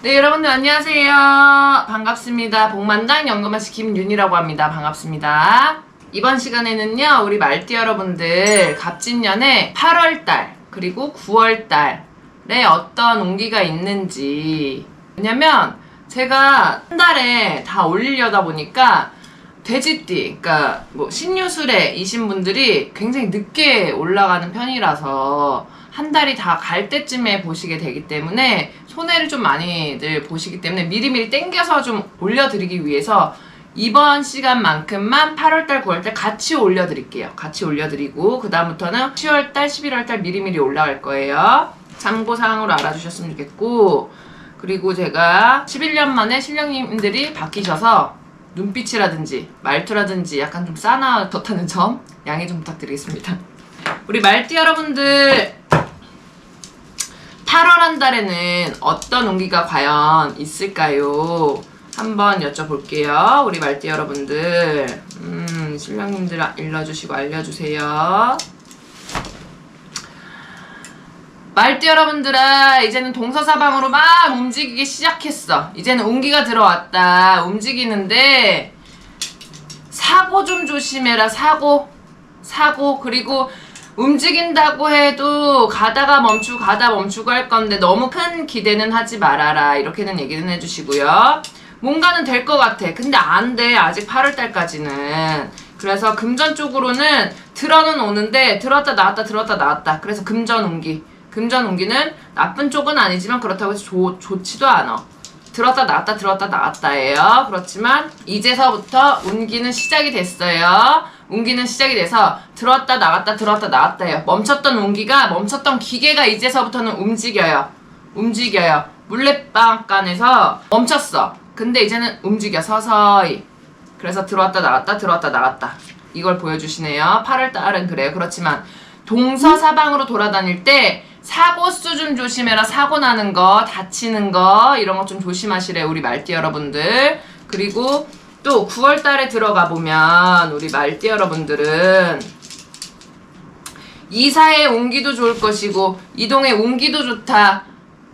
네, 여러분들 안녕하세요. 반갑습니다. 복만당 연금아씨 김윤이라고 합니다. 반갑습니다. 이번 시간에는요, 우리 말띠 여러분들 갑진년에 8월달, 그리고 9월달에 어떤 운기가 있는지. 왜냐면 제가 한 달에 다 올리려다 보니까 돼지띠, 그러니까 뭐 신유술에 이신 분들이 굉장히 늦게 올라가는 편이라서 한 달이 다 갈 때쯤에 보시게 되기 때문에 손해를 좀 많이들 보시기 때문에 미리미리 땡겨서 좀 올려드리기 위해서 이번 시간만큼만 8월달, 9월달 같이 올려드릴게요. 같이 올려드리고 그 다음부터는 10월달, 11월달 미리미리 올라갈 거예요. 참고사항으로 알아주셨으면 좋겠고 그리고 제가 11년 만에 신령님들이 바뀌셔서 눈빛이라든지 말투라든지 약간 좀 싸나졌다는 점 양해 좀 부탁드리겠습니다. 우리 말띠 여러분들 8월 한 달에는 어떤 운기가 과연 있을까요? 한번 여쭤볼게요. 우리 말띠 여러분들. 음, 신랑님들 일러주시고 알려주세요. 말띠 여러분들아, 이제는 동서사방으로 막 움직이기 시작했어. 이제는 운기가 들어왔다. 움직이는데, 사고 좀 조심해라, 사고. 사고. 그리고 움직인다고 해도 가다가 멈추고 가다 멈추고 할 건데 너무 큰 기대는 하지 말아라. 이렇게는 얘기는 해주시고요. 뭔가는 될 것 같아. 근데 안 돼. 아직 8월달까지는. 그래서 금전 쪽으로는 들어는 오는데 들었다 나왔다 들었다 나왔다. 그래서 금전 운기. 금전 운기는 나쁜 쪽은 아니지만 그렇다고 해서 좋, 좋지도 않아. 들었다 나왔다 들었다 나왔다예요. 그렇지만 이제서부터 운기는 시작이 됐어요. 운기는 시작이 돼서 들었다 나갔다 들었다 나왔다예요. 멈췄던 운기가 멈췄던 기계가 이제서부터는 움직여요. 움직여요. 물레방간에서 멈췄어. 근데 이제는 움직여 서서히. 그래서 들어왔다 나갔다 들어왔다 나갔다. 이걸 보여주시네요. 8월 달은 그래요. 그렇지만 동서사방으로 돌아다닐 때 사고 수 좀 조심해라. 사고 나는 거, 다치는 거 이런 거 좀 조심하시래 우리 말띠 여러분들. 그리고 또 9월 달에 들어가 보면 우리 말띠 여러분들은 이사의 온기도 좋을 것이고 이동의 온기도 좋다.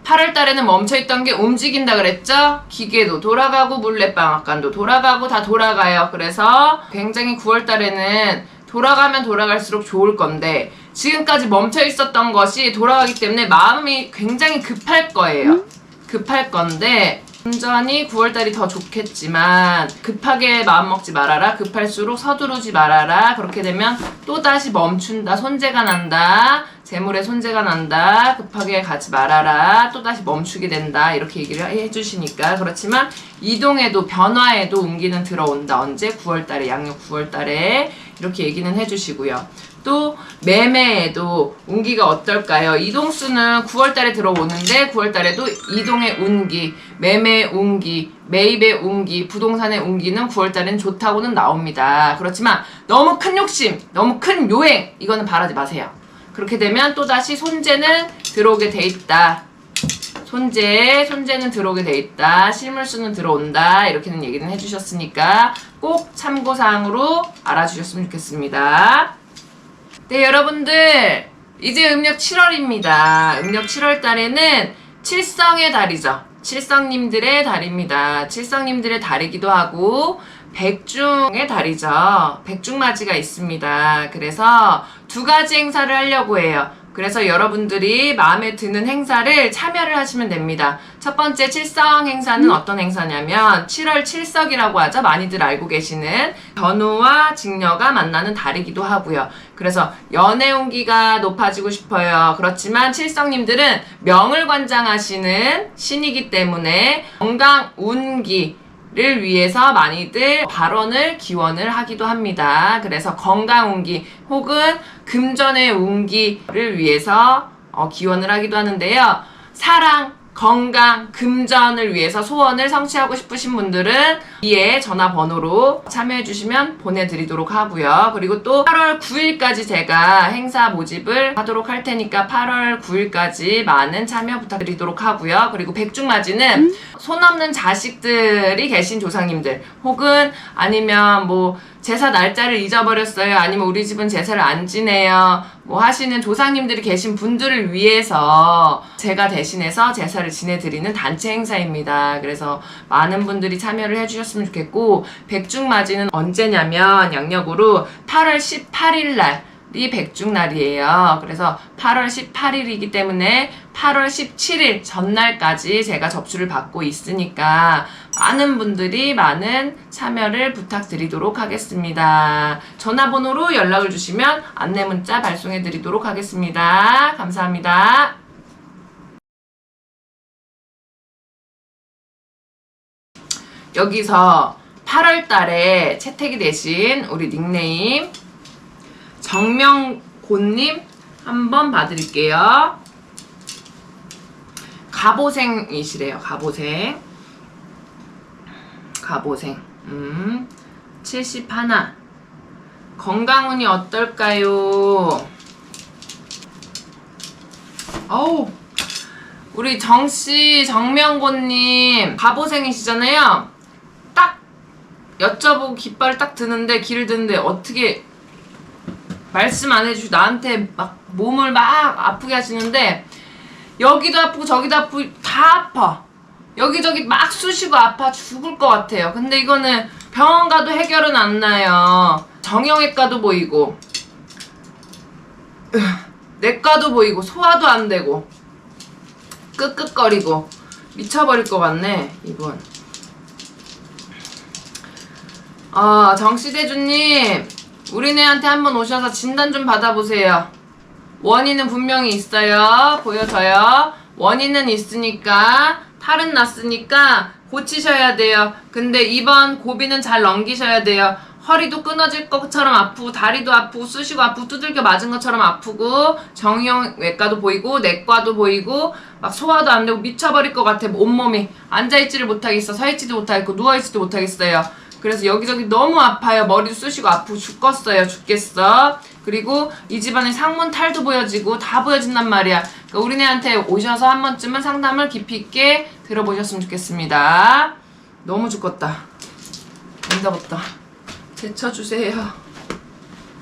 8월 달에는 멈춰있던 게 움직인다 그랬죠? 기계도 돌아가고 물레방앗간도 돌아가고 다 돌아가요. 그래서 굉장히 9월 달에는 돌아가면 돌아갈수록 좋을 건데 지금까지 멈춰 있었던 것이 돌아가기 때문에 마음이 굉장히 급할 거예요. 급할 건데 온전히 9월달이 더 좋겠지만 급하게 마음 먹지 말아라. 급할수록 서두르지 말아라. 그렇게 되면 또다시 멈춘다. 손재가 난다. 재물에 손재가 난다. 급하게 가지 말아라. 또다시 멈추게 된다. 이렇게 얘기를 해주시니까 그렇지만 이동에도 변화에도 운기는 들어온다. 언제? 9월달에 양력 9월달에 이렇게 얘기는 해주시고요. 또 매매에도 운기가 어떨까요? 이동수는 9월달에 들어오는데 9월달에도 이동의 운기, 매매 운기, 매입의 운기, 부동산의 운기는 9월달엔 좋다고는 나옵니다. 그렇지만 너무 큰 욕심, 너무 큰 요행 이거는 바라지 마세요. 그렇게 되면 또다시 손재는 들어오게 돼 있다. 손재, 손재는 들어오게 돼 있다. 실물수는 들어온다. 이렇게는 얘기는 해주셨으니까 꼭 참고사항으로 알아주셨으면 좋겠습니다. 네, 여러분들. 이제 음력 7월입니다. 음력 7월 달에는 칠성의 달이죠. 칠성님들의 달입니다. 칠성님들의 달이기도 하고, 백중의 달이죠. 백중맞이가 있습니다. 그래서 두 가지 행사를 하려고 해요. 그래서 여러분들이 마음에 드는 행사를 참여를 하시면 됩니다. 첫 번째 칠성 행사는 어떤 행사냐면 7월 칠석이라고 하죠. 많이들 알고 계시는 변호와 직녀가 만나는 달이기도 하고요. 그래서 연애 운기가 높아지고 싶어요. 그렇지만 칠성님들은 명을 관장하시는 신이기 때문에 건강 운기 를 위해서 많이들 발언을 기원을 하기도 합니다. 그래서 건강 운기 혹은 금전의 운기를 위해서 어, 기원을 하기도 하는데요. 사랑, 건강, 금전을 위해서 소원을 성취하고 싶으신 분들은 위에 전화번호로 참여해주시면 보내드리도록 하고요. 그리고 또 8월 9일까지 제가 행사 모집을 하도록 할 테니까 8월 9일까지 많은 참여 부탁드리도록 하고요. 그리고 백중맞이는 손 없는 자식들이 계신 조상님들 혹은 아니면 뭐 제사 날짜를 잊어버렸어요. 아니면 우리 집은 제사를 안 지내요. 뭐 하시는 조상님들이 계신 분들을 위해서 제가 대신해서 제사를 지내드리는 단체 행사입니다. 그래서 많은 분들이 참여를 해주셨으면 좋겠고 백중맞이는 언제냐면 양력으로 8월 18일 날. 이 백중날이에요. 그래서 8월 18일이기 때문에 8월 17일 전날까지 제가 접수를 받고 있으니까 많은 분들이 많은 참여를 부탁드리도록 하겠습니다. 전화번호로 연락을 주시면 안내 문자 발송해 드리도록 하겠습니다. 감사합니다. 여기서 8월 달에 채택이 되신 우리 닉네임 정명곤님 한번 봐드릴게요. 가보생이시래요. 가보생. 가보생. 음. 71. 건강운이 어떨까요? 어우. 우리 정씨, 정명곤님, 가보생이시잖아요. 딱 여쭤보고 깃발을 딱 드는데, 길을 드는데, 어떻게 말씀 안 해주시고 나한테 막 몸을 막 아프게 하시는데 여기도 아프고 저기도 아프고 다 아파. 여기저기 막 쑤시고 아파 죽을 것 같아요. 근데 이거는 병원 가도 해결은 안 나요. 정형외과도 보이고. 으, 내과도 보이고 소화도 안 되고. 끄끄거리고. 미쳐버릴 것 같네 이분 아 정시대주님 우리네한테 한번 오셔서 진단 좀 받아보세요. 원인은 분명히 있어요. 보여져요. 원인은 있으니까 탈은 났으니까 고치셔야 돼요. 근데 이번 고비는 잘 넘기셔야 돼요. 허리도 끊어질 것처럼 아프고 다리도 아프고 쑤시고 아프고 두들겨 맞은 것처럼 아프고 정형 외과도 보이고 내과도 보이고 막 소화도 안 되고 미쳐버릴 것 같아 온몸이 앉아있지를 못하겠어 서있지도 못하겠고 누워있지도 못하겠어요 그래서 여기저기 너무 아파요. 머리도 쑤시고 아프고 죽겠어요. 죽겠어. 그리고 이 집안에 상문 탈도 보여지고 다 보여진단 말이야. 그러니까 우리네한테 오셔서 한 번쯤은 상담을 깊이 있게 들어보셨으면 좋겠습니다. 너무 죽겠다. 응답없다. 제쳐주세요.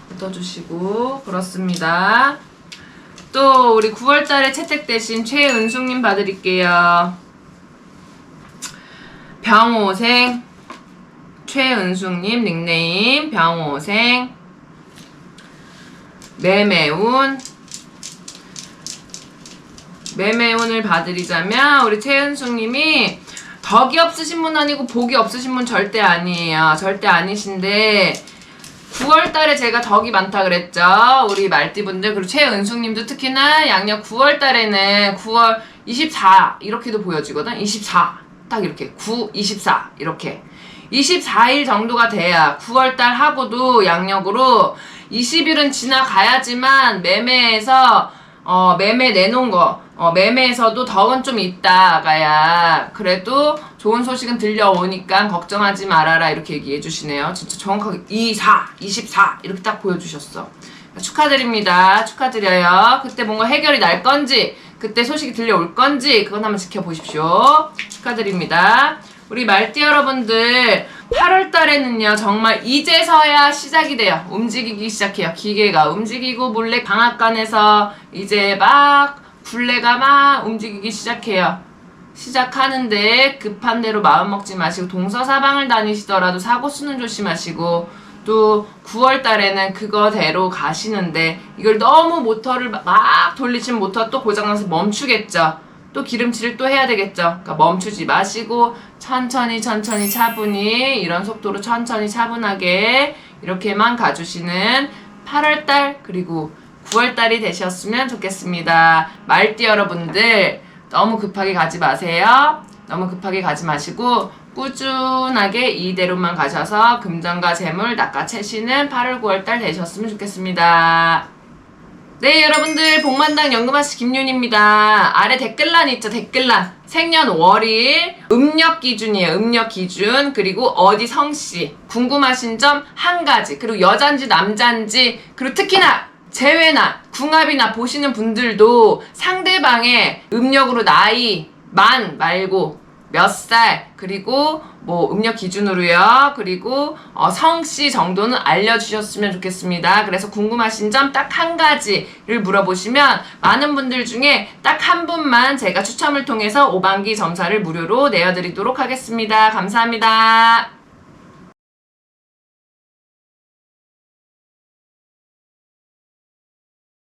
묻어주시고 그렇습니다. 또 우리 9월달에 채택되신 최은숙님 봐드릴게요. 병호생 최은숙님 닉네임 병호생. 매매운. 매매운을 봐드리자면 우리 최은숙님이 덕이 없으신 분 아니고 복이 없으신 분 절대 아니에요. 절대 아니신데 9월 달에 제가 덕이 많다 그랬죠. 우리 말띠분들 그리고 최은숙님도 특히나 양력 9월 달에는 9월 24 이렇게도 보여지거든? 24 딱 이렇게. 9, 24 이렇게 24일 정도가 돼야 9월달 하고도 양력으로 20일은 지나가야지만 매매에서 어, 매매 내놓은 거 어, 매매에서도 덕은 좀 있다가야 그래도 좋은 소식은 들려오니까 걱정하지 말아라 이렇게 얘기해 주시네요. 진짜 정확하게 24, 24 이렇게 딱 보여주셨어. 축하드립니다. 축하드려요. 그때 뭔가 해결이 날 건지 그때 소식이 들려올 건지 그건 한번 지켜보십시오. 축하드립니다 우리 말띠 여러분들 8월 달에는요 정말 이제서야 시작이 돼요. 움직이기 시작해요. 기계가 움직이고 몰래 강압관에서 이제 막 굴레가 막 움직이기 시작해요. 시작하는데 급한 대로 마음 먹지 마시고 동서사방을 다니시더라도 사고 수는 조심하시고 또 9월 달에는 그거대로 가시는데 이걸 너무 모터를 막 돌리시면 모터 또 고장나서 멈추겠죠 또 기름칠을 또 해야 되겠죠. 그러니까 멈추지 마시고 천천히 천천히 차분히 이런 속도로 천천히 차분하게 이렇게만 가주시는 8월달 그리고 9월달이 되셨으면 좋겠습니다. 말띠 여러분들 너무 급하게 가지 마세요. 너무 급하게 가지 마시고 꾸준하게 이대로만 가셔서 금전과 재물 낚아채시는 8월 9월달 되셨으면 좋겠습니다. 네 여러분들 복만당 연금아씨 김윤입니다 아래 댓글란 있죠 댓글란 생년월일, 음력 기준이에요. 음력 기준. 그리고 어디 성씨. 궁금하신 점 한 가지. 그리고 여잔지 남잔지. 그리고 특히나 재회나 궁합이나 보시는 분들도 상대방의 음력으로 나이 만 말고 몇 살 그리고 뭐 음력 기준으로요. 그리고 어, 성씨 정도는 알려주셨으면 좋겠습니다. 그래서 궁금하신 점 딱 한 가지를 물어보시면 많은 분들 중에 딱 한 분만 제가 추첨을 통해서 5반기 점사를 무료로 내어드리도록 하겠습니다. 감사합니다